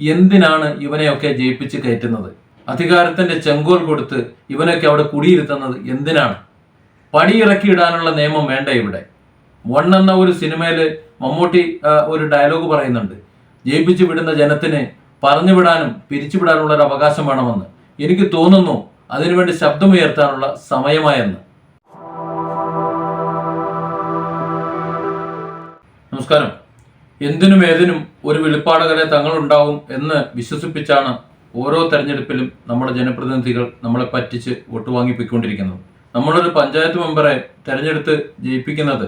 എന്തിനാണ് ഇവനെയൊക്കെ ജയിപ്പിച്ച് കയറ്റുന്നത്? അധികാരത്തിന്റെ ചെങ്കോൽ കൊടുത്ത് ഇവനൊക്കെ അവിടെ കുടിയിരുത്തുന്നത് എന്തിനാണ്? പടിയിറക്കിയിടാനുള്ള നിയമം വേണ്ട ഇവിടെ. വൺ ഒരു സിനിമയിൽ മമ്മൂട്ടി ഒരു ഡയലോഗ് പറയുന്നുണ്ട്. ജയിപ്പിച്ചു വിടുന്ന ജനത്തിന് പറഞ്ഞു വിടാനും പിരിച്ചുവിടാനുള്ള ഒരു അവകാശം വേണമെന്ന്. എനിക്ക് തോന്നുന്നു അതിനുവേണ്ടി ശബ്ദമുയർത്താനുള്ള സമയമായെന്ന്. നമസ്കാരം. എന്തിനും ഏതിനും ഒരു വെളിപ്പാടുകളെ തങ്ങളുണ്ടാവും എന്ന് വിശ്വസിപ്പിച്ചാണ് ഓരോ തെരഞ്ഞെടുപ്പിലും നമ്മുടെ ജനപ്രതിനിധികൾ നമ്മളെ പറ്റിച്ച് വോട്ട് വാങ്ങിപ്പിക്കൊണ്ടിരിക്കുന്നത്. നമ്മളൊരു പഞ്ചായത്ത് മെമ്പറെ തെരഞ്ഞെടുത്ത് ജയിപ്പിക്കുന്നത്.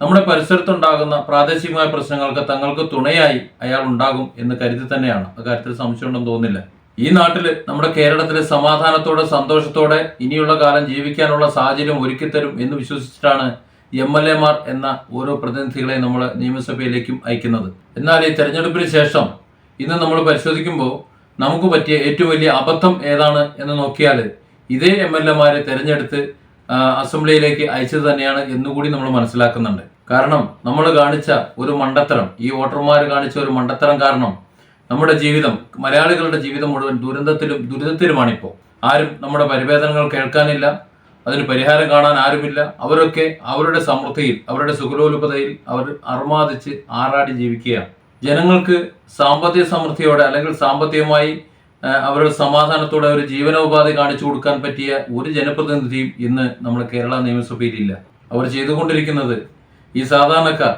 നമ്മുടെ പരിസരത്തുണ്ടാകുന്ന പ്രാദേശികമായ പ്രശ്നങ്ങൾക്ക് തങ്ങൾക്ക് തുണയായി അയാൾ ഉണ്ടാകും എന്ന് കരുതി തന്നെയാണ്. അക്കാര്യത്തിൽ സംശയമുണ്ടെന്ന് തോന്നുന്നില്ല. ഈ നാട്ടിൽ നമ്മുടെ കേരളത്തിലെ സമാധാനത്തോടെ സന്തോഷത്തോടെ ഇനിയുള്ള കാലം ജീവിക്കാനുള്ള സാഹചര്യം ഒരുക്കിത്തരും എന്ന് വിശ്വസിച്ചിട്ടാണ് എം എൽ എമാർ എന്ന ഓരോ പ്രതിനിധികളെ നമ്മൾ നിയമസഭയിലേക്കും അയക്കുന്നത്. എന്നാൽ ഈ തെരഞ്ഞെടുപ്പിന് ശേഷം ഇന്ന് നമ്മൾ പരിശോധിക്കുമ്പോൾ നമുക്ക് പറ്റിയ ഏറ്റവും വലിയ അബദ്ധം ഏതാണ് എന്ന് നോക്കിയാൽ ഇതേ എം എൽ എമാരെ തെരഞ്ഞെടുത്ത് അസംബ്ലിയിലേക്ക് അയച്ചത് തന്നെയാണ് എന്നുകൂടി നമ്മൾ മനസ്സിലാക്കുന്നുണ്ട്. കാരണം നമ്മൾ കാണിച്ച ഒരു മണ്ടത്തരം ഈ വോട്ടർമാർ കാണിച്ച ഒരു മണ്ടത്തരം കാരണം നമ്മുടെ ജീവിതം മലയാളികളുടെ ജീവിതം മുഴുവൻ ദുരന്തത്തിലും ദുരിതത്തിലുമാണിപ്പോൾ ആരും നമ്മുടെ പരിവേദനങ്ങൾ കേൾക്കാനില്ല. അതിന് പരിഹാരം കാണാൻ ആരുമില്ല. അവരൊക്കെ അവരുടെ സമൃദ്ധിയിൽ അവരുടെ സുഖലോലുപതയിൽ അവർ അർമാദിച്ച് ആറാടി ജീവിക്കുകയാണ്. ജനങ്ങൾക്ക് സാമ്പത്തിക സമൃദ്ധിയോടെ അല്ലെങ്കിൽ സാമ്പത്തികമായി അവരുടെ സമാധാനത്തോടെ ഒരു ജീവനോപാധി കാണിച്ചു കൊടുക്കാൻ പറ്റിയ ഒരു ജനപ്രതിനിധിയും ഇന്ന് നമ്മുടെ കേരള നിയമസഭയിലില്ല. അവർ ചെയ്തുകൊണ്ടിരിക്കുന്നത് ഈ സാധാരണക്കാർ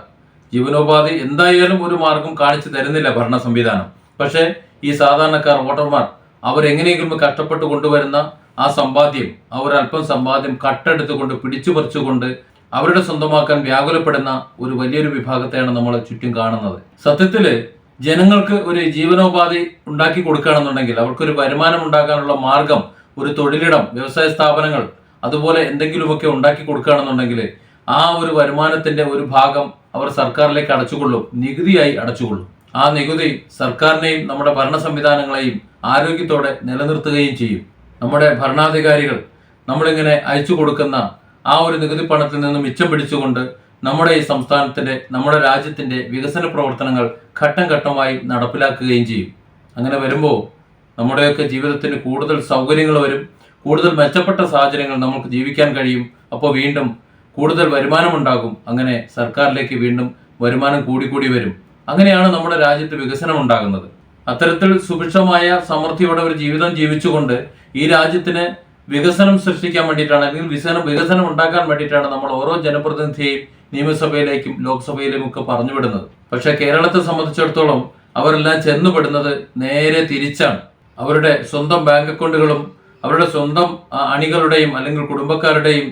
ജീവനോപാധി എന്തായാലും ഒരു മാർഗം കാണിച്ചു തരുന്നില്ല ഭരണ സംവിധാനം. പക്ഷേ ഈ സാധാരണക്കാർ വോട്ടർമാർ അവരെങ്ങനെയെങ്കിലും കഷ്ടപ്പെട്ട് കൊണ്ടുവരുന്ന ആ സമ്പാദ്യം അവർ അല്പം സമ്പാദ്യം കട്ടെടുത്തുകൊണ്ട് പിടിച്ചു പറിച്ചുകൊണ്ട് അവരുടെ സ്വന്തമാക്കാൻ വ്യാകുലപ്പെടുന്ന ഒരു വലിയൊരു വിഭാഗത്തെയാണ് നമ്മൾ ചുറ്റും കാണുന്നത്. സത്യത്തിൽ ജനങ്ങൾക്ക് ഒരു ജീവനോപാധി ഉണ്ടാക്കി കൊടുക്കുകയാണെന്നുണ്ടെങ്കിൽ അവർക്കൊരു വരുമാനം ഉണ്ടാക്കാനുള്ള മാർഗം ഒരു തൊഴിലിടം വ്യവസായ സ്ഥാപനങ്ങൾ അതുപോലെ എന്തെങ്കിലുമൊക്കെ ഉണ്ടാക്കി കൊടുക്കുകയാണെന്നുണ്ടെങ്കിൽ ആ ഒരു വരുമാനത്തിന്റെ ഒരു ഭാഗം അവർ സർക്കാരിലേക്ക് അടച്ചുകൊള്ളും നികുതിയായി അടച്ചുകൊള്ളും. ആ നികുതി സർക്കാരിനെയും നമ്മുടെ ഭരണ സംവിധാനങ്ങളെയും ആരോഗ്യത്തോടെ നിലനിർത്തുകയും ചെയ്യും. നമ്മുടെ ഭരണാധികാരികൾ നമ്മളിങ്ങനെ അയച്ചു കൊടുക്കുന്ന ആ ഒരു നികുതി പണത്തിൽ നിന്ന് മിച്ചം പിടിച്ചുകൊണ്ട് നമ്മുടെ ഈ സംസ്ഥാനത്തിന്റെ നമ്മുടെ രാജ്യത്തിന്റെ വികസന പ്രവർത്തനങ്ങൾ ഘട്ടം ഘട്ടമായി നടപ്പിലാക്കുകയും ചെയ്യും. അങ്ങനെ വരുമ്പോൾ നമ്മുടെയൊക്കെ ജീവിതത്തിന് കൂടുതൽ സൗകര്യങ്ങൾ വരും കൂടുതൽ മെച്ചപ്പെട്ട സാഹചര്യങ്ങൾ നമുക്ക് ജീവിക്കാൻ കഴിയും അപ്പോൾ വീണ്ടും കൂടുതൽ വരുമാനമുണ്ടാകും അങ്ങനെ സർക്കാരിലേക്ക് വീണ്ടും വരുമാനം കൂടിക്കൂടി വരും. അങ്ങനെയാണ് നമ്മുടെ രാജ്യത്ത് വികസനം ഉണ്ടാകുന്നത്. അത്തരത്തിൽ സുഭിക്ഷമായ സമൃദ്ധിയോടെ ഒരു ജീവിതം ജീവിച്ചുകൊണ്ട് ഈ രാജ്യത്തിന് വികസനം സൃഷ്ടിക്കാൻ വേണ്ടിയിട്ടാണ് അല്ലെങ്കിൽ വികസനം വികസനം ഉണ്ടാക്കാൻ വേണ്ടിയിട്ടാണ് നമ്മൾ ഓരോ ജനപ്രതിനിധിയെയും നിയമസഭയിലേക്കും ലോക്സഭയിലും ഒക്കെ പറഞ്ഞു വിടുന്നത്. പക്ഷേ കേരളത്തെ സംബന്ധിച്ചിടത്തോളം അവരെല്ലാം ചെന്നുപെടുന്നത് നേരെ തിരിച്ചാണ്. അവരുടെ സ്വന്തം ബാങ്ക് അക്കൗണ്ടുകളും അവരുടെ സ്വന്തം അണികളുടെയും അല്ലെങ്കിൽ കുടുംബക്കാരുടെയും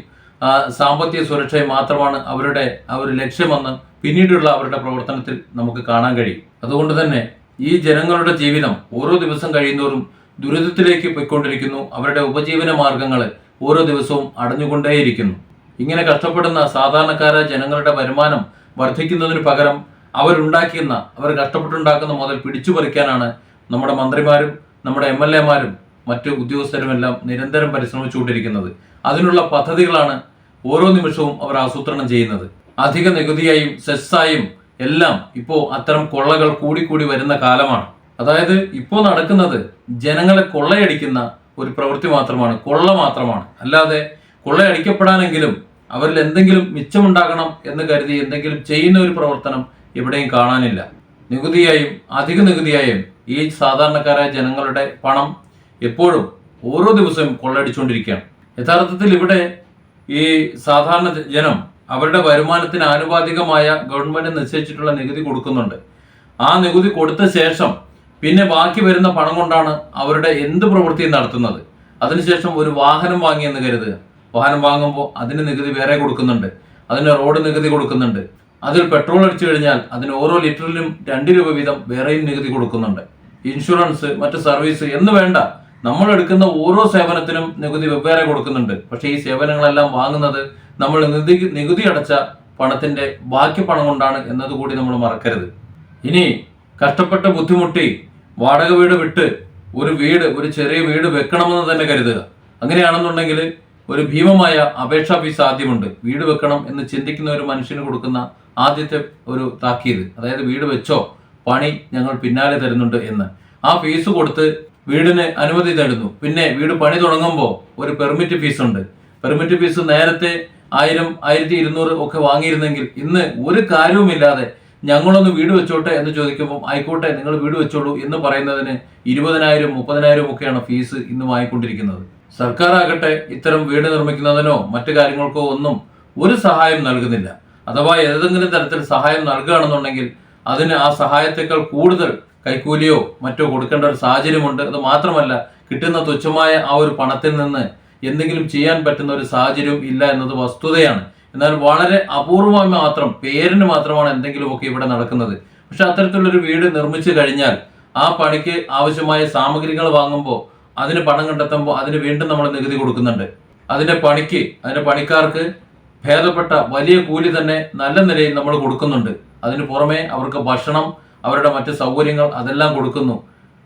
സാമ്പത്തിക സുരക്ഷയും മാത്രമാണ് അവരുടെ ആ ഒരു ലക്ഷ്യമെന്ന് പിന്നീടുള്ള അവരുടെ പ്രവർത്തനത്തിൽ നമുക്ക് കാണാൻ കഴിയും. അതുകൊണ്ട് തന്നെ ഈ ജനങ്ങളുടെ ജീവിതം ഓരോ ദിവസം കഴിയുന്തോറും ദുരിതത്തിലേക്ക് പോയിക്കൊണ്ടിരിക്കുന്നു. അവരുടെ ഉപജീവന മാർഗങ്ങൾ ഓരോ ദിവസവും അടഞ്ഞുകൊണ്ടേയിരിക്കുന്നു. ഇങ്ങനെ കഷ്ടപ്പെടുന്ന സാധാരണക്കാരായ ജനങ്ങളുടെ വരുമാനം വർദ്ധിക്കുന്നതിന് പകരം അവരുണ്ടാക്കുന്ന അവർ കഷ്ടപ്പെട്ടുണ്ടാക്കുന്ന മുതൽ പിടിച്ചു പറിക്കാനാണ് നമ്മുടെ മന്ത്രിമാരും നമ്മുടെ എം എൽ എമാരും മറ്റു ഉദ്യോഗസ്ഥരുമെല്ലാം നിരന്തരം പരിശ്രമിച്ചുകൊണ്ടിരിക്കുന്നത്. അതിനുള്ള പദ്ധതികളാണ് ഓരോ നിമിഷവും അവർ ആസൂത്രണം ചെയ്യുന്നത്. അധിക നികുതിയായും സെസ്സായും എല്ലാം ഇപ്പോൾ അത്തരം കൊള്ളകൾ കൂടിക്കൂടി വരുന്ന കാലമാണ്. അതായത് ഇപ്പോൾ നടക്കുന്നത് ജനങ്ങളെ കൊള്ളയടിക്കുന്ന ഒരു പ്രവൃത്തി മാത്രമാണ് കൊള്ള മാത്രമാണ്. അല്ലാതെ കൊള്ളയടിക്കപ്പെടാനെങ്കിലും അവരിൽ എന്തെങ്കിലും മിച്ചമുണ്ടാകണം എന്ന് കരുതി എന്തെങ്കിലും ചെയ്യുന്ന ഒരു പ്രവർത്തനം എവിടെയും കാണാനില്ല. നികുതിയായും അധിക നികുതിയായും ഈ സാധാരണക്കാരായ ജനങ്ങളുടെ പണം എപ്പോഴും ഓരോ ദിവസവും കൊള്ളയടിച്ചുകൊണ്ടിരിക്കുകയാണ്. യഥാർത്ഥത്തിൽ ഇവിടെ ഈ സാധാരണ ജനം അവരുടെ വരുമാനത്തിന് ആനുപാതികമായ ഗവൺമെന്റ് നിശ്ചയിച്ചിട്ടുള്ള നികുതി കൊടുക്കുന്നുണ്ട്. ആ നികുതി കൊടുത്ത ശേഷം പിന്നെ ബാക്കി വരുന്ന പണം കൊണ്ടാണ് അവരുടെ എന്ത് പ്രവൃത്തിയും നടത്തുന്നത്. അതിനുശേഷം ഒരു വാഹനം വാങ്ങിയെന്ന് കരുതുക. വാഹനം വാങ്ങുമ്പോൾ അതിന് നികുതി വേറെ കൊടുക്കുന്നുണ്ട്. അതിന് റോഡ് നികുതി കൊടുക്കുന്നുണ്ട്. അതിൽ പെട്രോൾ അടിച്ചു കഴിഞ്ഞാൽ അതിന് ഓരോ ലിറ്ററിലും രണ്ട് രൂപ വീതം വേറെയും നികുതി കൊടുക്കുന്നുണ്ട്. ഇൻഷുറൻസ് മറ്റ് സർവീസ് എന്ന് വേണ്ട. നമ്മൾ എടുക്കുന്ന ഓരോ സേവനത്തിനും നികുതി വെവ്വേറെ കൊടുക്കുന്നുണ്ട്. പക്ഷേ ഈ സേവനങ്ങളെല്ലാം വാങ്ങുന്നത് നമ്മൾ നികുതി നികുതി അടച്ച പണത്തിന്റെ ബാക്കി പണം കൊണ്ടാണ് എന്നതുകൂടി നമ്മൾ മറക്കരുത്. ഇനി കഷ്ടപ്പെട്ട് ബുദ്ധിമുട്ടി വാടക വീട് വിട്ട് ഒരു വീട് ഒരു ചെറിയ വീട് വെക്കണമെന്ന് തന്നെ കരുതുക. അങ്ങനെയാണെന്നുണ്ടെങ്കിൽ ഒരു ഭീമമായ അപേക്ഷാ ഫീസ് ആദ്യമുണ്ട്. വീട് വെക്കണം എന്ന് ചിന്തിക്കുന്ന ഒരു മനുഷ്യന് കൊടുക്കുന്ന ആദ്യത്തെ ഒരു താക്കീത്. അതായത് വീട് വെച്ചോ പണി ഞങ്ങൾ പിന്നാലെ തരുന്നുണ്ട് എന്ന്. ആ ഫീസ് കൊടുത്ത് വീടിന് അനുമതി തരുന്നു പിന്നെ വീട് പണി തുടങ്ങുമ്പോൾ ഒരു പെർമിറ്റ് ഫീസ് ഉണ്ട് പെർമിറ്റ് ഫീസ് നേരത്തെ ആയിരം ആയിരത്തി ഇരുന്നൂറ് ഒക്കെ വാങ്ങിയിരുന്നെങ്കിൽ ഇന്ന് ഒരു കാര്യവുമില്ലാതെ ഞങ്ങളൊന്ന് വീട് വെച്ചോട്ടെ എന്ന് ചോദിക്കുമ്പോൾ ആയിക്കോട്ടെ നിങ്ങൾ വീട് വെച്ചോളൂ എന്ന് പറയുന്നതിന് ഇരുപതിനായിരം മുപ്പതിനായിരം ഒക്കെയാണ് ഫീസ് ഇന്ന് വാങ്ങിക്കൊണ്ടിരിക്കുന്നത്. സർക്കാർ ആകട്ടെ ഇത്തരം വീട് നിർമ്മിക്കുന്നതിനോ മറ്റു കാര്യങ്ങൾക്കോ ഒന്നും ഒരു സഹായം നൽകുന്നില്ല. അഥവാ ഏതെങ്കിലും തരത്തിൽ സഹായം നൽകുകയാണെന്നുണ്ടെങ്കിൽ അതിന് ആ സഹായത്തേക്കാൾ കൂടുതൽ കൈക്കൂലിയോ മറ്റോ കൊടുക്കേണ്ട ഒരു സാഹചര്യമുണ്ട്. അത് മാത്രമല്ല കിട്ടുന്ന തുച്ഛമായ ആ ഒരു പണത്തിൽ നിന്ന് എന്തെങ്കിലും ചെയ്യാൻ പറ്റുന്ന ഒരു സാഹചര്യവും ഇല്ല എന്നത് വസ്തുതയാണ്. എന്നാൽ വളരെ അപൂർവമായി മാത്രം പേരിന് മാത്രമാണ് എന്തെങ്കിലുമൊക്കെ ഇവിടെ നടക്കുന്നത്. പക്ഷെ അത്തരത്തിലുള്ളൊരു വീട് നിർമ്മിച്ചു കഴിഞ്ഞാൽ ആ പണിക്ക് ആവശ്യമായ സാമഗ്രികൾ വാങ്ങുമ്പോൾ അതിന് പണം കണ്ടെത്തുമ്പോൾ അതിന് വീണ്ടും നമ്മൾ നികുതി കൊടുക്കുന്നുണ്ട്. അതിന്റെ പണിക്ക് അതിന്റെ പണിക്കാർക്ക് ഭേദപ്പെട്ട വലിയ കൂലി തന്നെ നല്ല നിലയിൽ നമ്മൾ കൊടുക്കുന്നുണ്ട്. അതിന് പുറമെ അവർക്ക് ഭക്ഷണം അവരുടെ മറ്റ് സൗകര്യങ്ങൾ അതെല്ലാം കൊടുക്കുന്നു.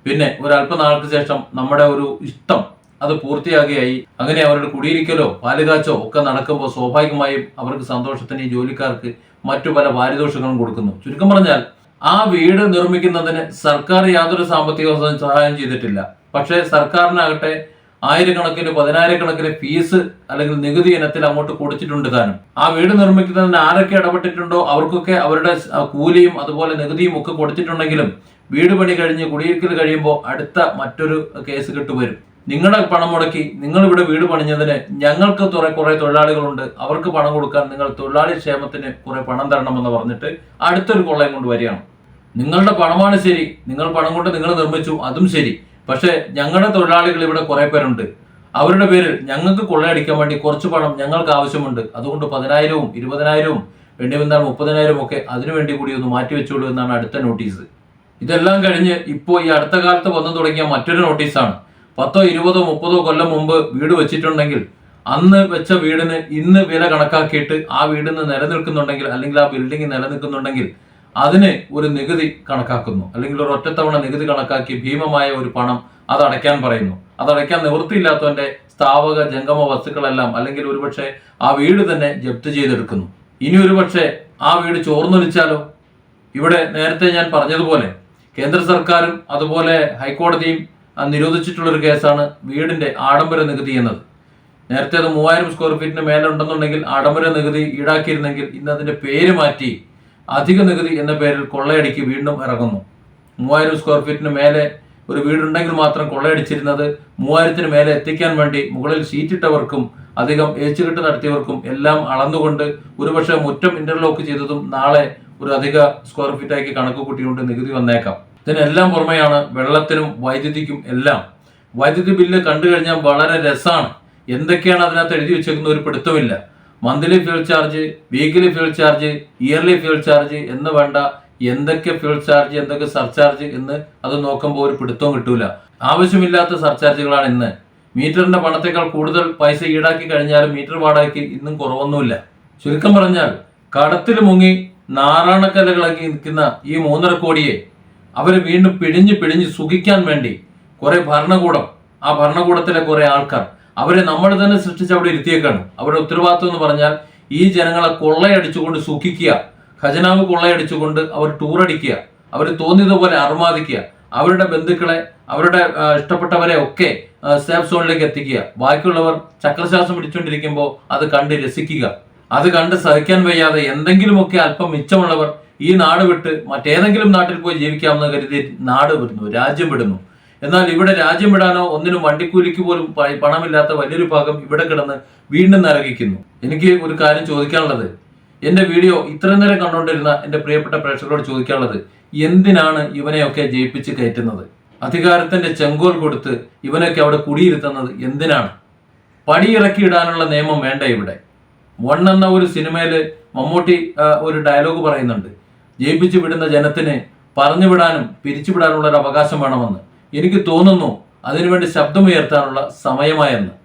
പിന്നെ ഒരു ശേഷം നമ്മുടെ ഒരു ഇഷ്ടം അത് പൂർത്തിയാകുകയായി അങ്ങനെ അവരുടെ കുടിയിരിക്കലോ പാലുകാച്ചോ ഒക്കെ നടക്കുമ്പോൾ സ്വാഭാവികമായും അവർക്ക് സന്തോഷത്തിന് ഈ ജോലിക്കാർക്ക് മറ്റു പല പാരിതോഷികങ്ങളും കൊടുക്കുന്നു. ചുരുക്കം പറഞ്ഞാൽ ആ വീട് നിർമ്മിക്കുന്നതിന് സർക്കാർ യാതൊരു സാമ്പത്തിക സഹായം ചെയ്തിട്ടില്ല. പക്ഷേ സർക്കാരിനാകട്ടെ ആയിരക്കണക്കിന് പതിനായിരക്കണക്കിന് ഫീസ് അല്ലെങ്കിൽ നികുതി ഇനത്തിൽ അങ്ങോട്ട് കൊടുത്തിട്ടുണ്ട് താനും. ആ വീട് നിർമ്മിക്കുന്നതിന് ആരൊക്കെ ഇടപെട്ടിട്ടുണ്ടോ അവർക്കൊക്കെ അവരുടെ കൂലിയും അതുപോലെ നികുതിയും ഒക്കെ കൊടുത്തിട്ടുണ്ടെങ്കിലും വീട് പണി കഴിഞ്ഞ് കുടിയിരിക്കൽ കഴിയുമ്പോൾ അടുത്ത മറ്റൊരു കേസ് കിട്ടു വരും നിങ്ങളുടെ പണം മുടക്കി നിങ്ങൾ ഇവിടെ വീട് പണിഞ്ഞതിന് ഞങ്ങൾക്ക് കുറെ കുറെ തൊഴിലാളികളുണ്ട്. അവർക്ക് പണം കൊടുക്കാൻ നിങ്ങൾ തൊഴിലാളി ക്ഷേമത്തിന് കുറെ പണം തരണമെന്ന് പറഞ്ഞിട്ട് അടുത്തൊരു കൊള്ളയും കൊണ്ട് വരികയാണ്. നിങ്ങളുടെ പണമാണ് ശരി. നിങ്ങൾ പണം കൊണ്ട് നിങ്ങൾ നിർമ്മിച്ചു അതും ശരി. പക്ഷേ ഞങ്ങളുടെ തൊഴിലാളികൾ ഇവിടെ കുറെ പേരുണ്ട്. അവരുടെ പേരിൽ ഞങ്ങൾക്ക് കൊള്ളയടിക്കാൻ വേണ്ടി കുറച്ച് പണം ഞങ്ങൾക്ക് ആവശ്യമുണ്ട്. അതുകൊണ്ട് പതിനായിരവും ഇരുപതിനായിരവും വേണ്ടി വന്നാൽ മുപ്പതിനായിരവും ഒക്കെ അതിനുവേണ്ടി കൂടി ഒന്ന് മാറ്റി വെച്ചോളൂ എന്നാണ് അടുത്ത നോട്ടീസ്. ഇതെല്ലാം കഴിഞ്ഞ് ഇപ്പോൾ ഈ അടുത്ത കാലത്ത് വന്നു തുടങ്ങിയ മറ്റൊരു നോട്ടീസാണ്. പത്തോ ഇരുപതോ മുപ്പതോ കൊല്ലം മുമ്പ് വീട് വെച്ചിട്ടുണ്ടെങ്കിൽ അന്ന് വെച്ച വീടിന് ഇന്ന് വില കണക്കാക്കിയിട്ട് ആ വീടിന് നിലനിൽക്കുന്നുണ്ടെങ്കിൽ അല്ലെങ്കിൽ ആ ബിൽഡിംഗ് നിലനിൽക്കുന്നുണ്ടെങ്കിൽ അതിന് ഒരു നികുതി കണക്കാക്കുന്നു. അല്ലെങ്കിൽ ഒരു ഒറ്റത്തവണ നികുതി കണക്കാക്കി ഭീമമായ ഒരു പണം അത് അടയ്ക്കാൻ പറയുന്നു. അത് അടയ്ക്കാൻ നിവൃത്തിയില്ലാത്തവന്റെ സ്ഥാപക ജംഗമ വസ്തുക്കളെല്ലാം അല്ലെങ്കിൽ ഒരുപക്ഷെ ആ വീട് തന്നെ ജപ്തി ചെയ്തെടുക്കുന്നു. ഇനി ഒരുപക്ഷെ ആ വീട് ചോർന്നൊലിച്ചാലോ? ഇവിടെ നേരത്തെ ഞാൻ പറഞ്ഞതുപോലെ കേന്ദ്ര സർക്കാരും അതുപോലെ ഹൈക്കോടതിയും ആ, നിരോധിച്ചിട്ടുള്ള ഒരു കേസാണ് വീടിന്റെ ആഡംബര നികുതി എന്നത്. നേരത്തെ അത് മൂവായിരം സ്ക്വയർ ഫീറ്റിന് മേലെ ഉണ്ടെന്നുണ്ടെങ്കിൽ ആഡംബര നികുതി ഈടാക്കിയിരുന്നെങ്കിൽ ഇന്ന് അതിന്റെ പേര് മാറ്റി അധിക നികുതി എന്ന പേരിൽ കൊള്ളയടിക്ക് വീണ്ടും ഇറങ്ങുന്നു. മൂവായിരം സ്ക്വയർ ഫീറ്റിന് മേലെ ഒരു വീടുണ്ടെങ്കിൽ മാത്രം കൊള്ളയടിച്ചിരുന്നത് മൂവായിരത്തിന് മേലെ എത്തിക്കാൻ വേണ്ടി മുകളിൽ ഷീറ്റിട്ടവർക്കും അധികം ഏച്ചുകെട്ട് നടത്തിയവർക്കും എല്ലാം അളന്നുകൊണ്ട് ഒരുപക്ഷെ മുറ്റം ഇന്റർലോക്ക് ചെയ്തതും നാളെ ഒരു അധിക സ്ക്വയർ ഫീറ്റാക്കി കണക്ക് കൂട്ടിക്കൊണ്ട് നികുതി വന്നേക്കാം. ഇതിനെല്ലാം പുറമെയാണ് വെള്ളത്തിനും വൈദ്യുതിക്കും എല്ലാം. വൈദ്യുതി ബില്ല് കണ്ടു കഴിഞ്ഞാൽ വളരെ രസമാണ് എന്തൊക്കെയാണ് അതിനകത്ത് എഴുതി വെച്ചേക്കുന്ന ഒരു പിടുത്തമില്ല monthly fuel charge weekly fuel charge yearly fuel charge എന്ന് വേണ്ട എന്തൊക്കെ ഫ്യൂൾ ചാർജ് എന്തൊക്കെ സർചാർജ് എന്ന് അത് നോക്കുമ്പോൾ ഒരു പിടുത്തവും കിട്ടൂല. ആവശ്യമില്ലാത്ത സർചാർജുകളാണ് ഇന്ന്. മീറ്ററിന്റെ പണത്തേക്കാൾ കൂടുതൽ പൈസ ഈടാക്കി കഴിഞ്ഞാലും മീറ്റർ വാടകയ്ക്ക് ഇന്നും കുറവൊന്നുമില്ല. ചുരുക്കം പറഞ്ഞാൽ കടത്തിൽ മുങ്ങി നാറാണക്കലകളാക്കി നിൽക്കുന്ന ഈ മൂന്നര കോടിയെ അവരെ വീണ്ടും പിടിഞ്ഞ് പിടിഞ്ഞ് സുഖിക്കാൻ വേണ്ടി കുറെ ഭരണകൂടം ആ ഭരണകൂടത്തിലെ കുറെ ആൾക്കാർ അവരെ നമ്മൾ തന്നെ സൃഷ്ടിച്ച് അവിടെ ഇരുത്തിയേക്കാണ്. അവരുടെ ഉത്തരവാദിത്വം എന്ന് പറഞ്ഞാൽ ഈ ജനങ്ങളെ കൊള്ളയടിച്ചുകൊണ്ട് സുഖിക്കുക ഖജനാവ് കൊള്ളയടിച്ചുകൊണ്ട് അവർ ടൂറടിക്കുക അവർ തോന്നിയതുപോലെ അർമാദിക്കുക അവരുടെ ബന്ധുക്കളെ അവരുടെ ഇഷ്ടപ്പെട്ടവരെ ഒക്കെ സേഫ് സോണിലേക്ക് എത്തിക്കുക. ബാക്കിയുള്ളവർ ചക്രശ്വാസം പിടിച്ചുകൊണ്ടിരിക്കുമ്പോൾ അത് കണ്ട് രസിക്കുക. അത് കണ്ട് സഹിക്കാൻ വയ്യാതെ എന്തെങ്കിലുമൊക്കെ അല്പം മിച്ചമുള്ളവർ ഈ നാട് വിട്ട് മറ്റേതെങ്കിലും നാട്ടിൽ പോയി ജീവിക്കാമെന്ന് കരുതി നാട് വിടുന്നു രാജ്യം വിടുന്നു. എന്നാൽ ഇവിടെ രാജ്യം വിടാനോ ഒന്നിനും വണ്ടിക്കൂലിക്ക് പോലും പണമില്ലാത്ത വലിയൊരു ഭാഗം ഇവിടെ കിടന്ന് വീണ്ടും നരകിക്കുന്നു. എനിക്ക് ഒരു കാര്യം ചോദിക്കാനുള്ളത്. എന്റെ വീഡിയോ ഇത്രയും നേരം കണ്ടുകൊണ്ടിരുന്ന എന്റെ പ്രിയപ്പെട്ട പ്രേക്ഷകരോട് ചോദിക്കാനുള്ളത് എന്തിനാണ് ഇവനെയൊക്കെ ജയിപ്പിച്ച് കയറ്റുന്നത്? അധികാരത്തിന്റെ ചെങ്കോൽ കൊടുത്ത് ഇവനൊക്കെ അവിടെ കുടിയിരുത്തുന്നത് എന്തിനാണ്? പടിയിറക്കി ഇടാനുള്ള നിയമം വേണ്ട ഇവിടെ. വൺ ഒരു സിനിമയിൽ മമ്മൂട്ടി ഒരു ഡയലോഗ് പറയുന്നുണ്ട്. ജയിപ്പിച്ചു വിടുന്ന ജനത്തിനെ പറഞ്ഞുവിടാനും പിരിച്ചുവിടാനുള്ള ഒരു അവകാശം വേണമെന്ന് എനിക്ക് തോന്നുന്നു. അതിനുവേണ്ടി ശബ്ദമുയർത്താനുള്ള സമയമായെന്ന്.